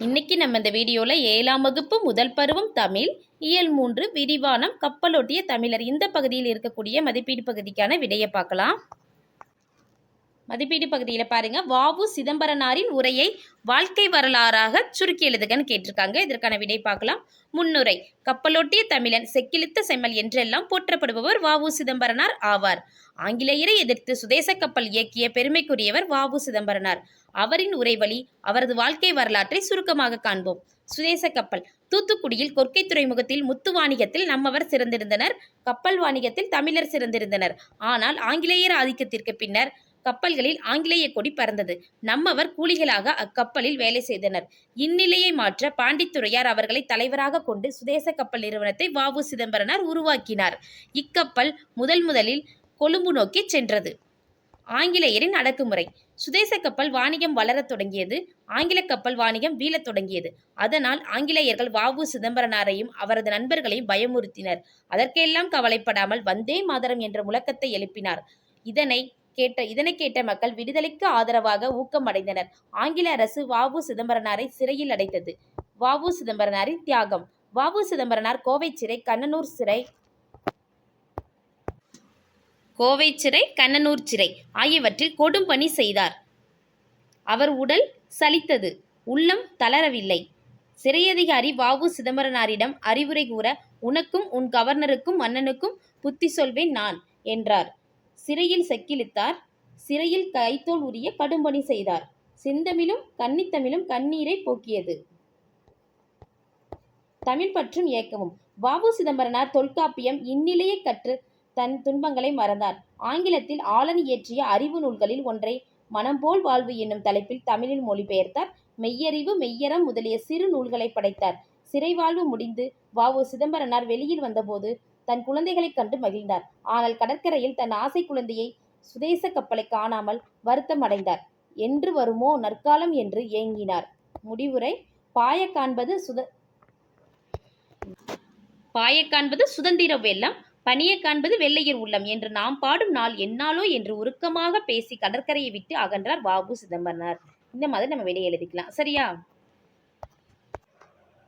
இன்னைக்கு நம்ம இந்த வீடியோவில் ஏழாம் வகுப்பு முதல் பருவம் தமிழ் இயல் மூன்று விரிவானம் கப்பலோட்டிய தமிழர் இந்த பகுதியில் இருக்கக்கூடிய மதிப்பீடு பகுதிக்கான விடையை பார்க்கலாம். மதிப்பீடு பகுதியில் பாருங்கள் வாவு சிதம்பரனாரின் உரையை வாழ்க்கை வரலாறாக சுருக்கி எழுதுகன்னு கேட்டிருக்காங்க. இதற்கான விடை பார்க்கலாம். முன்னுரை கப்பலோட்டிய தமிழன் செக்கிழுத்த செம்மல் என்றெல்லாம் போற்றப்படுபவர் வாவு சிதம்பரனார் ஆவார். ஆங்கிலேயரை எதிர்த்து சுதேச கப்பல் இயக்கிய பெருமைக்குரியவர் வாவு சிதம்பரனார். அவரின் உரைவழி அவரது வாழ்க்கை வரலாற்றை சுருக்கமாக காண்போம். சுதேச கப்பல் தூத்துக்குடியில் கொற்கை துறைமுகத்தில் முத்து வாணிகத்தில் நம்மவர் சிறந்திருந்தனர். கப்பல் வாணிகத்தில் தமிழர் சிறந்திருந்தனர். ஆனால் ஆங்கிலேயர் ஆதிக்கத்திற்கு பின்னர் கப்பல்களில் ஆங்கிலேய கொடி பறந்தது. நம்மவர் கூலிகளாக அக்கப்பலில் வேலை செய்தனர். இந்நிலையை மாற்ற பாண்டித்துறையார் அவர்களை தலைவராக கொண்டு சுதேச கப்பல் நிறுவனத்தை வாவு சிதம்பரனார் உருவாக்கினார். இக்கப்பல் முதல் முதலில் கொழும்பு நோக்கி சென்றது. ஆங்கிலேயரின் அடக்குமுறை. சுதேச கப்பல் வாணிகம் வளரத் தொடங்கியது. ஆங்கில கப்பல் வாணிகம் வீழத் தொடங்கியது. அதனால் ஆங்கிலேயர்கள் வாவு சிதம்பரனாரையும் அவரது நண்பர்களையும் பயமுறுத்தினர். அதற்கெல்லாம் கவலைப்படாமல் வந்தே மாதரம் என்ற முழக்கத்தை எழுப்பினார். இதனை கேட்ட இதனை கேட்ட மக்கள் விடுதலைக்கு ஆதரவாக ஊக்கம் அடைந்தனர் ஆங்கில அரசு வாவு சிதம்பரனாரை சிறையில் அடைத்தது. வாவு சிதம்பரனாரின் தியாகம். வாவு சிதம்பரனார் கோவை சிறை கண்ணனூர் சிறை. கோவை சிறை கண்ணனூர் சிறை ஆகியவற்றில் கொடும் பணி செய்தார். அவர் உடல் சலித்தது. உள்ளம் தளரவில்லை. சிறையதிகாரி வாவு சிதம்பரனாரிடம் அறிவுரை கூற உனக்கும் உன் கவர்னருக்கும் மன்னனுக்கும் புத்தி சொல்வேன் நான் என்றார். சிறையில் செக்கிழித்தார் சிறையில் கைத்தோல் உரிய கடும்பணி செய்தார். செந்தமிழும் கன்னித்தமிழும் கண்ணீரை போக்கியது. தமிழ் பற்றும் இயக்கமும் வாவு சிதம்பரனார் தொல்காப்பியம் இந்நிலையை கற்று தன் துன்பங்களை மறந்தார். ஆங்கிலத்தில் ஆளன் இயற்றிய அறிவு நூல்களில் ஒன்றை மனம்போல் வாழ்வு என்னும் தலைப்பில் தமிழில் மொழிபெயர்த்தார். மெய்யறிவு மெய்யறம் முதலிய சிறு நூல்களை படைத்தார். சிறை வாழ்வு முடிந்து வாவு சிதம்பரனார் வெளியில் வந்தபோது தன் குழந்தைகளைக் கண்டு மகிழ்ந்தார். ஆனால் கடற்கரையில் தன் ஆசை குழந்தையை சுதேச கப்பலை காணாமல் வருத்தம் அடைந்தார் என்று வருமோ நற்காலம் என்று ஏங்கினார். முடிவுரை பாய காண்பது சுத பாய காண்பது சுதந்திர வெள்ளம் பணிய காண்பது வெள்ளையர் உள்ளம் என்று நாம் பாடும் நாள் என்னாலோ என்று உருக்கமாக பேசி கடற்கரையை விட்டு அகன்றார் வாபு சிதம்பரனார். இந்த மாதிரி நம்ம வெளியே எழுதிக்கலாம். சரியா?